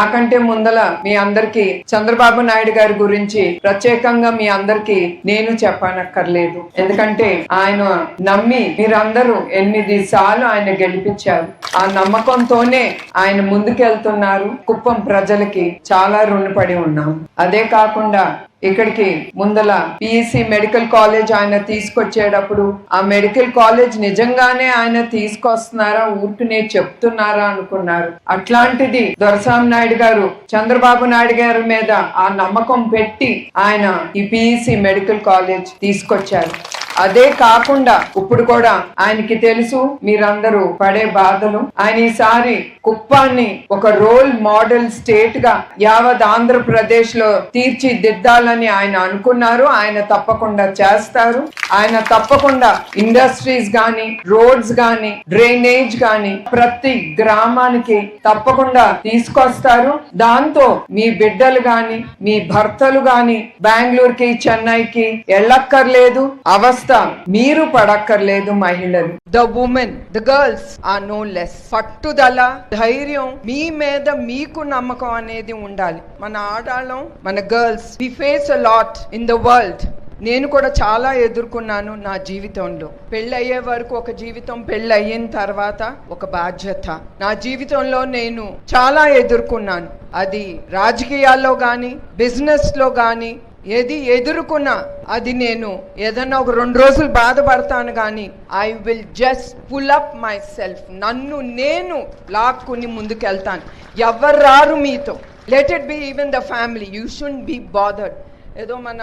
నాకంటే ముందల మీ అందరికి చంద్రబాబు నాయుడు గారి గురించి ప్రత్యేకంగా మీ అందరికి నేను చెప్పనక్కర్లేదు. ఎందుకంటే ఆయన నమ్మి మీరందరూ ఎనిమిది సార్లు ఆయన గెలిపించారు. ఆ నమ్మకంతోనే ఆయన ముందుకెళ్తున్నారు. కుప్పం ప్రజలకి చాలా రుణపడి ఉన్నాం. అదే కాకుండా ఇక్కడికి ముందల పిఈసి మెడికల్ కాలేజ్ ఆయన తీసుకొచ్చేటప్పుడు ఆ మెడికల్ కాలేజ్ నిజంగానే ఆయన తీసుకొస్తున్నారా? ఊరికనే చెప్తున్నారా? అనుకున్నారు. అట్లాంటిది దొరసాం నాయుడు గారు చంద్రబాబు నాయుడు గారి మీద ఆ నమ్మకం పెట్టి ఆయన ఈ పిఈసి మెడికల్ కాలేజ్ తీసుకొచ్చారు. అదే కాకుండా ఇప్పుడు కూడా ఆయనకి తెలుసు మీరందరూ పడే బాధలు. ఆయన ఈసారి కుప్పాన్ని ఒక రోల్ మోడల్ స్టేట్గా యావత్ ఆంధ్రప్రదేశ్లో తీర్చిదిద్దాలని ఆయన అనుకున్నారు. ఆయన తప్పకుండా చేస్తారు. ఆయన తప్పకుండా ఇండస్ట్రీస్ గాని రోడ్స్ గాని డ్రైనేజ్ గాని ప్రతి గ్రామానికి తప్పకుండా తీసుకొస్తారు. దాంతో మీ బిడ్డలు గాని మీ భర్తలు గాని బెంగళూరుకి చెన్నైకి వెళ్ళక్కర్లేదు. అవస్థ మీరు పడక్కర్లేదు మహిళలు. The women the girls are no less పట్టుదల ధైర్యం మీ మీద మీకు నమ్మకం అనేది ఉండాలి. మన ఆడాళ్ళం మన girls we face a lot in the world నేను కూడా చాలా ఎదుర్కొన్నాను నా జీవితంలో. పెళ్ళయ్యే వరకు ఒక జీవితం పెళ్ళయిన తర్వాత ఒక బాధ్యత. నా జీవితంలో నేను చాలా ఎదుర్కొన్నాను. అది రాజకీయాల్లో కానీ బిజినెస్లో కానీ ఏది ఎదుర్కొన్నా అది నేను. ఏదన్నా ఒక రెండు రోజులు బాధపడతాను కానీ I will just pull up my self నన్ను నేను లాక్కుని ముందుకెళ్తాను. ఎవరు రారు మీతో. Let it be even the family you should be bothered ఏదో మన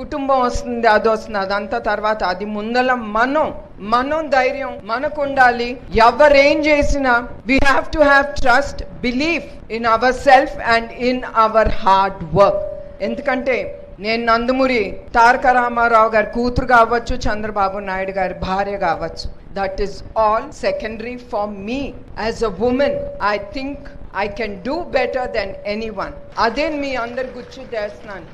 కుటుంబం వస్తుంది అది వస్తుంది అదంతా తర్వాత. అది ముందల మనం మనం ధైర్యం మనకు ఉండాలి ఎవరేం చేసినా we have to have trust belief in our self and in our hard work ఎందుకంటే నేను నందమూరి తారక రామారావు గారి కూతురు కావచ్చు చంద్రబాబు నాయుడు గారి భార్య కావచ్చు. That is all secondary for me as a women I think I can do better then any one అదే మీ అందరి గుర్తు చేస్తున్నాను.